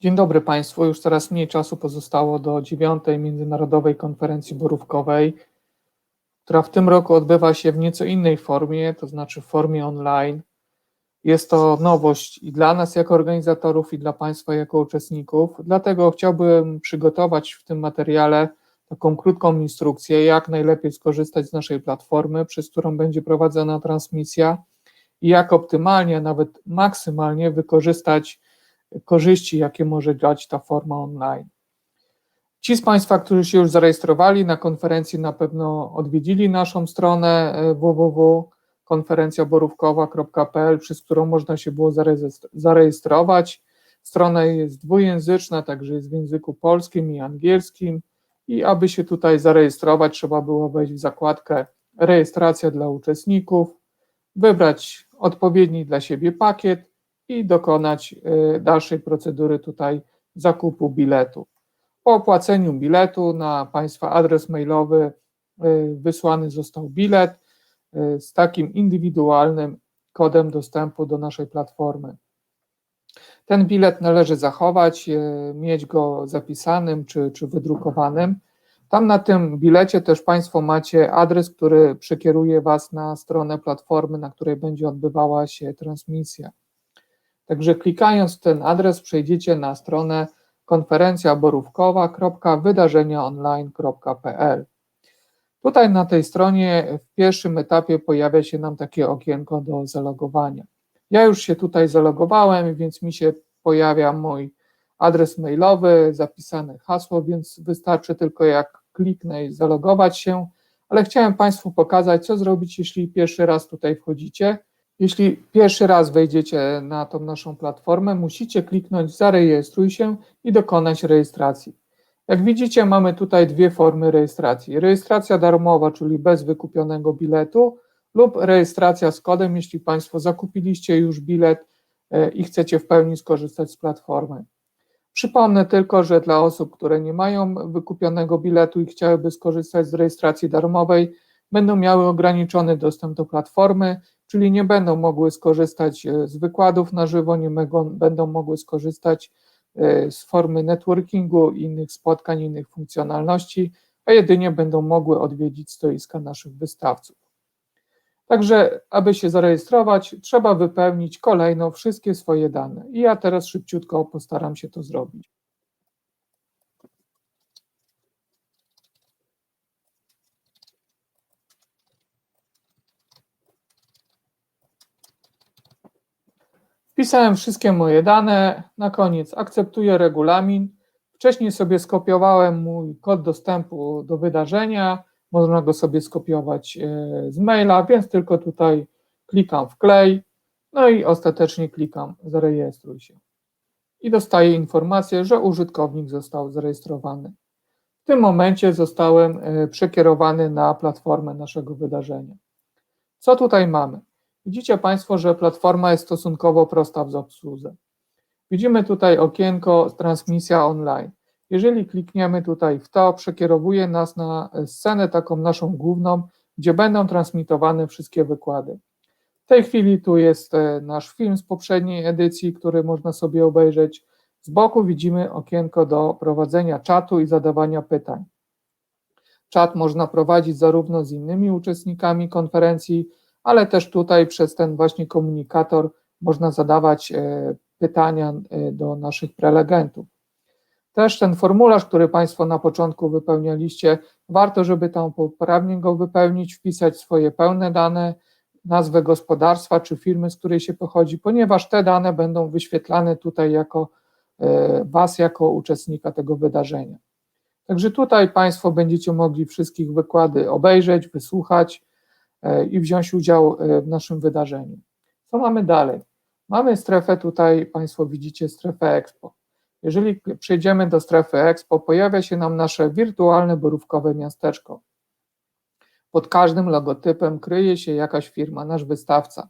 Dzień dobry Państwu. Już coraz mniej czasu pozostało do dziewiątej Międzynarodowej Konferencji Borówkowej, która w tym roku odbywa się w nieco innej formie, to znaczy w formie online. Jest to nowość i dla nas jako organizatorów, i dla Państwa jako uczestników. Dlatego chciałbym przygotować w tym materiale taką krótką instrukcję, jak najlepiej skorzystać z naszej platformy, przez którą będzie prowadzona transmisja i jak optymalnie, nawet maksymalnie wykorzystać korzyści, jakie może dać ta forma online. Ci z Państwa, którzy się już zarejestrowali na konferencji, na pewno odwiedzili naszą stronę e, www.konferencjaborówkowa.pl, przez którą można się było zarejestrować. Strona jest dwujęzyczna, także jest w języku polskim i angielskim. I aby się tutaj zarejestrować, trzeba było wejść w zakładkę rejestracja dla uczestników, wybrać odpowiedni dla siebie pakiet i dokonać y, dalszej procedury tutaj zakupu biletu. Po opłaceniu biletu na Państwa adres mailowy y, wysłany został bilet y, z takim indywidualnym kodem dostępu do naszej platformy. Ten bilet należy zachować, mieć go zapisanym czy, czy wydrukowanym. Tam na tym bilecie też Państwo macie adres, który przekieruje Was na stronę platformy, na której będzie odbywała się transmisja. Także klikając w ten adres przejdziecie na stronę konferencjaborówkowa.wydarzenioonline.pl. Tutaj na tej stronie w pierwszym etapie pojawia się nam takie okienko do zalogowania. Ja już się tutaj zalogowałem, więc mi się pojawia mój adres mailowy, zapisane hasło, więc wystarczy tylko jak kliknę i zalogować się, ale chciałem Państwu pokazać, co zrobić, jeśli pierwszy raz tutaj wchodzicie jeśli pierwszy raz wejdziecie na tą naszą platformę, musicie kliknąć zarejestruj się i dokonać rejestracji. Jak widzicie, mamy tutaj dwie formy rejestracji. Rejestracja darmowa, czyli bez wykupionego biletu lub rejestracja z kodem, jeśli Państwo zakupiliście już bilet e, i chcecie w pełni skorzystać z platformy. Przypomnę tylko, że dla osób, które nie mają wykupionego biletu i chciałyby skorzystać z rejestracji darmowej, będą miały ograniczony dostęp do platformy czyli nie będą mogły skorzystać e, z wykładów na żywo, nie będą mogły skorzystać e, z formy networkingu, innych spotkań, innych funkcjonalności, a jedynie będą mogły odwiedzić stoiska naszych wystawców. Także, aby się zarejestrować, trzeba wypełnić kolejno wszystkie swoje dane. I ja teraz szybciutko postaram się to zrobić. Wpisałem wszystkie moje dane, na koniec akceptuję regulamin. Wcześniej sobie skopiowałem mój kod dostępu do wydarzenia, można go sobie skopiować e, z maila, więc tylko tutaj klikam wklej, no i ostatecznie klikam zarejestruj się. I dostaję informację, że użytkownik został zarejestrowany. W tym momencie zostałem e, przekierowany na platformę naszego wydarzenia. Co tutaj mamy? Widzicie Państwo, że platforma jest stosunkowo prosta w obsłudze. Widzimy tutaj okienko transmisja online. Jeżeli klikniemy tutaj w to, przekierowuje nas na scenę taką naszą główną, gdzie będą transmitowane wszystkie wykłady. W tej chwili tu jest e, nasz film z poprzedniej edycji, który można sobie obejrzeć. Z boku widzimy okienko do prowadzenia czatu i zadawania pytań. Czat można prowadzić zarówno z innymi uczestnikami konferencji, ale też tutaj przez ten właśnie komunikator można zadawać e, pytania e, do naszych prelegentów. Też ten formularz, który Państwo na początku wypełnialiście, warto, żeby tam poprawnie go wypełnić, wpisać swoje pełne dane, nazwę gospodarstwa czy firmy, z której się pochodzi, ponieważ te dane będą wyświetlane tutaj jako e, Was, jako uczestnika tego wydarzenia. Także tutaj Państwo będziecie mogli wszystkich wykłady obejrzeć, wysłuchać, i wziąć udział e, w naszym wydarzeniu. Co mamy dalej? Mamy strefę tutaj, Państwo widzicie strefę Expo. Jeżeli przejdziemy do strefy Expo, pojawia się nam nasze wirtualne borówkowe miasteczko. Pod każdym logotypem kryje się jakaś firma, nasz wystawca.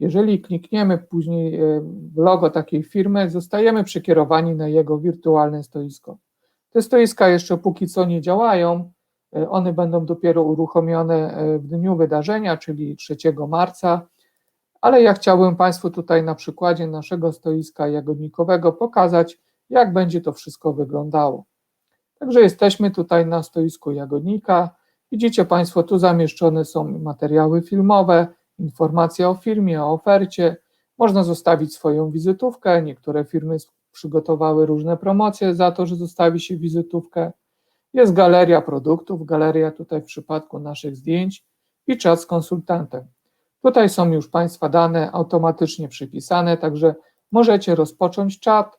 Jeżeli klikniemy później e, w logo takiej firmy, zostajemy przekierowani na jego wirtualne stoisko. Te stoiska jeszcze póki co nie działają, E, one będą dopiero uruchomione e, w dniu wydarzenia, czyli 3 marca, ale ja chciałbym Państwu tutaj na przykładzie naszego stoiska jagodnikowego pokazać, jak będzie to wszystko wyglądało. Także jesteśmy tutaj na stoisku Jagodnika. Widzicie Państwo, tu zamieszczone są materiały filmowe, informacje o firmie, o ofercie. Można zostawić swoją wizytówkę. Niektóre firmy przygotowały różne promocje za to, że zostawi się wizytówkę. Jest galeria produktów, galeria tutaj w przypadku naszych zdjęć i czat z konsultantem. Tutaj są już Państwa dane automatycznie przypisane, także możecie rozpocząć czat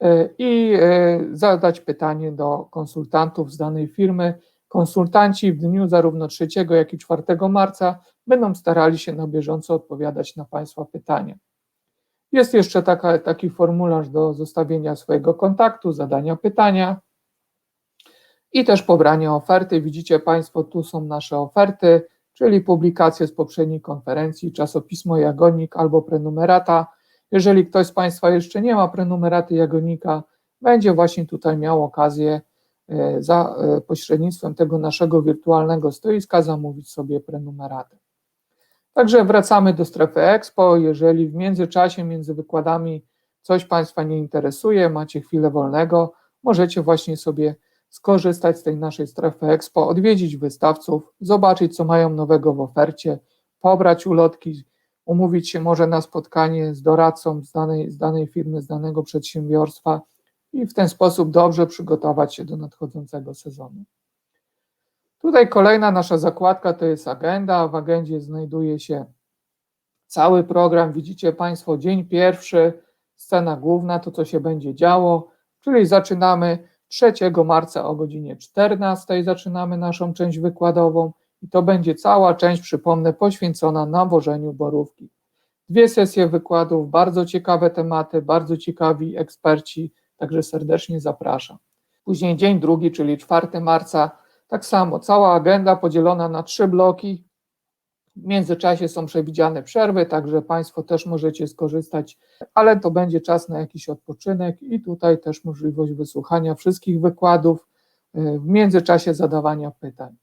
e, i e, zadać pytanie do konsultantów z danej firmy. Konsultanci w dniu zarówno 3, jak i 4 marca będą starali się na bieżąco odpowiadać na Państwa pytania. Jest jeszcze taka, taki formularz do zostawienia swojego kontaktu, zadania pytania i też pobrania oferty. Widzicie Państwo, tu są nasze oferty, czyli publikacje z poprzedniej konferencji, czasopismo Jagonik albo prenumerata. Jeżeli ktoś z Państwa jeszcze nie ma prenumeraty Jagonika, będzie właśnie tutaj miał okazję e, za e, pośrednictwem tego naszego wirtualnego stoiska zamówić sobie prenumeratę. Także wracamy do strefy Expo. Jeżeli w międzyczasie między wykładami coś Państwa nie interesuje, macie chwilę wolnego, możecie właśnie sobie skorzystać z tej naszej strefy Expo, odwiedzić wystawców, zobaczyć, co mają nowego w ofercie, pobrać ulotki, umówić się może na spotkanie z doradcą z danej, z danej firmy, z danego przedsiębiorstwa i w ten sposób dobrze przygotować się do nadchodzącego sezonu. Tutaj kolejna nasza zakładka to jest agenda. W agendzie znajduje się cały program. Widzicie Państwo dzień pierwszy, scena główna, to co się będzie działo, czyli zaczynamy 3 marca o godzinie 14 zaczynamy naszą część wykładową i to będzie cała część, przypomnę, poświęcona nawożeniu borówki. Dwie sesje wykładów, bardzo ciekawe tematy, bardzo ciekawi eksperci, także serdecznie zapraszam. Później dzień drugi, czyli 4 marca, tak samo, cała agenda podzielona na trzy bloki. W międzyczasie są przewidziane przerwy, także Państwo też możecie skorzystać, ale to będzie czas na jakiś odpoczynek i tutaj też możliwość wysłuchania wszystkich wykładów, y, w międzyczasie zadawania pytań.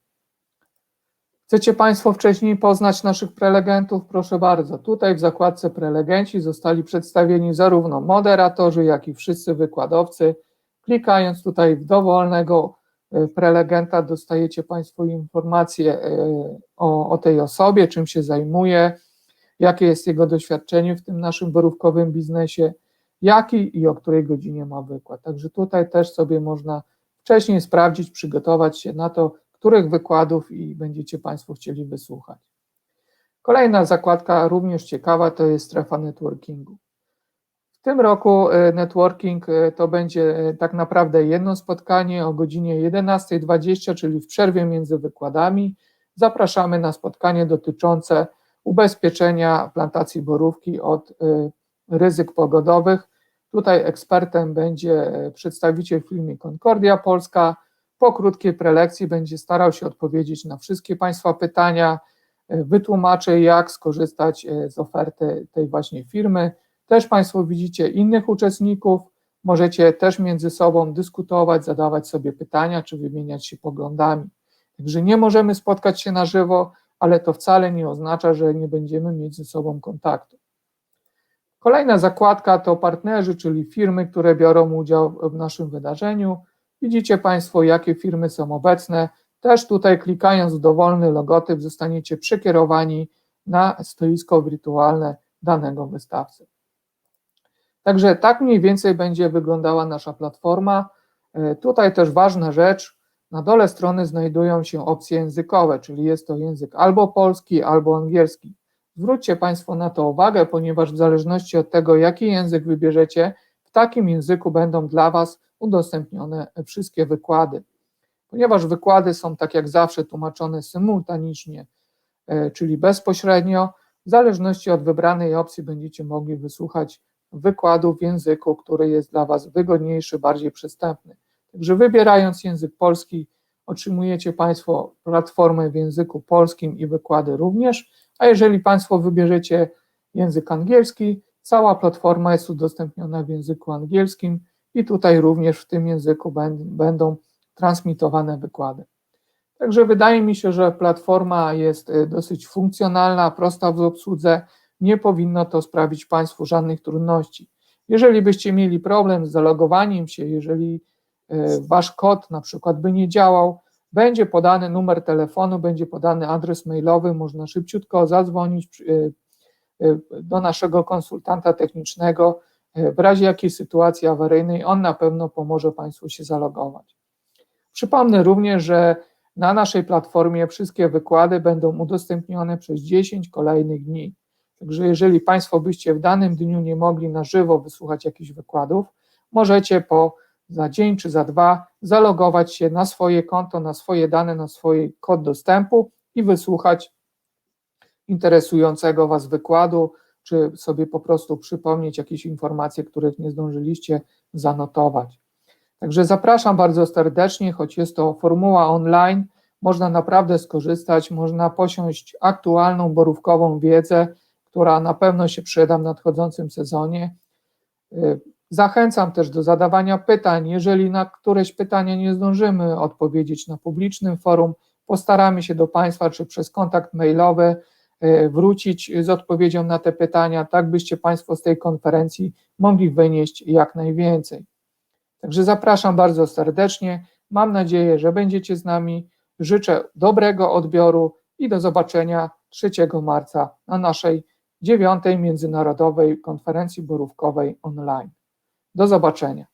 Chcecie Państwo wcześniej poznać naszych prelegentów? Proszę bardzo. Tutaj w zakładce prelegenci zostali przedstawieni zarówno moderatorzy, jak i wszyscy wykładowcy. Klikając tutaj w dowolnego prelegenta dostajecie Państwo informacje e, o, o tej osobie, czym się zajmuje, jakie jest jego doświadczenie w tym naszym borówkowym biznesie, jaki i o której godzinie ma wykład. Także tutaj też sobie można wcześniej sprawdzić, przygotować się na to, których wykładów i będziecie Państwo chcieli wysłuchać. Kolejna zakładka, również ciekawa, to jest strefa networkingu. W tym roku e, networking e, to będzie e, tak naprawdę jedno spotkanie o godzinie 11.20, czyli w przerwie między wykładami. Zapraszamy na spotkanie dotyczące ubezpieczenia plantacji borówki od ryzyk pogodowych. Tutaj ekspertem będzie przedstawiciel firmy Concordia Polska. Po krótkiej prelekcji będzie starał się odpowiedzieć na wszystkie Państwa pytania, wytłumaczy jak skorzystać z oferty tej właśnie firmy też Państwo widzicie innych uczestników, możecie też między sobą dyskutować, zadawać sobie pytania, czy wymieniać się poglądami. Także nie możemy spotkać się na żywo, ale to wcale nie oznacza, że nie będziemy mieć ze sobą kontaktu. Kolejna zakładka to partnerzy, czyli firmy, które biorą udział w naszym wydarzeniu. Widzicie Państwo, jakie firmy są obecne. Też tutaj klikając w dowolny logotyp zostaniecie przekierowani na stoisko wirtualne danego wystawcy. Także tak mniej więcej będzie wyglądała nasza platforma. E, tutaj też ważna rzecz, na dole strony znajdują się opcje językowe, czyli jest to język albo polski, albo angielski. Zwróćcie Państwo na to uwagę, ponieważ w zależności od tego, jaki język wybierzecie, w takim języku będą dla Was udostępnione wszystkie wykłady. Ponieważ wykłady są tak jak zawsze tłumaczone symultanicznie, e, czyli bezpośrednio, w zależności od wybranej opcji będziecie mogli wysłuchać wykładu w języku, który jest dla Was wygodniejszy, bardziej przystępny. Także wybierając język polski, otrzymujecie Państwo platformę w języku polskim i wykłady również, a jeżeli Państwo wybierzecie język angielski, cała platforma jest udostępniona w języku angielskim i tutaj również w tym języku będą transmitowane wykłady. Także wydaje mi się, że platforma jest y, dosyć funkcjonalna, prosta w obsłudze, nie powinno to sprawić Państwu żadnych trudności. Jeżeli byście mieli problem z zalogowaniem się, jeżeli e, wasz kod na przykład by nie działał, będzie podany numer telefonu, będzie podany adres mailowy, można szybciutko zadzwonić e, e, do naszego konsultanta technicznego. W razie jakiejś sytuacji awaryjnej, on na pewno pomoże Państwu się zalogować. Przypomnę również, że na naszej platformie wszystkie wykłady będą udostępnione przez 10 kolejnych dni. Także jeżeli Państwo byście w danym dniu nie mogli na żywo wysłuchać jakichś wykładów, możecie po za dzień czy za dwa zalogować się na swoje konto, na swoje dane, na swój kod dostępu i wysłuchać interesującego Was wykładu, czy sobie po prostu przypomnieć jakieś informacje, których nie zdążyliście zanotować. Także zapraszam bardzo serdecznie, choć jest to formuła online, można naprawdę skorzystać, można posiąść aktualną borówkową wiedzę, która na pewno się przyda w nadchodzącym sezonie. Y, Zachęcam też do zadawania pytań. Jeżeli na któreś pytanie nie zdążymy odpowiedzieć na publicznym forum, postaramy się do Państwa czy przez kontakt mailowy y, wrócić z odpowiedzią na te pytania, tak byście Państwo z tej konferencji mogli wynieść jak najwięcej. Także zapraszam bardzo serdecznie. Mam nadzieję, że będziecie z nami. Życzę dobrego odbioru i do zobaczenia 3 marca na naszej dziewiątej Międzynarodowej Konferencji Borówkowej online. Do zobaczenia.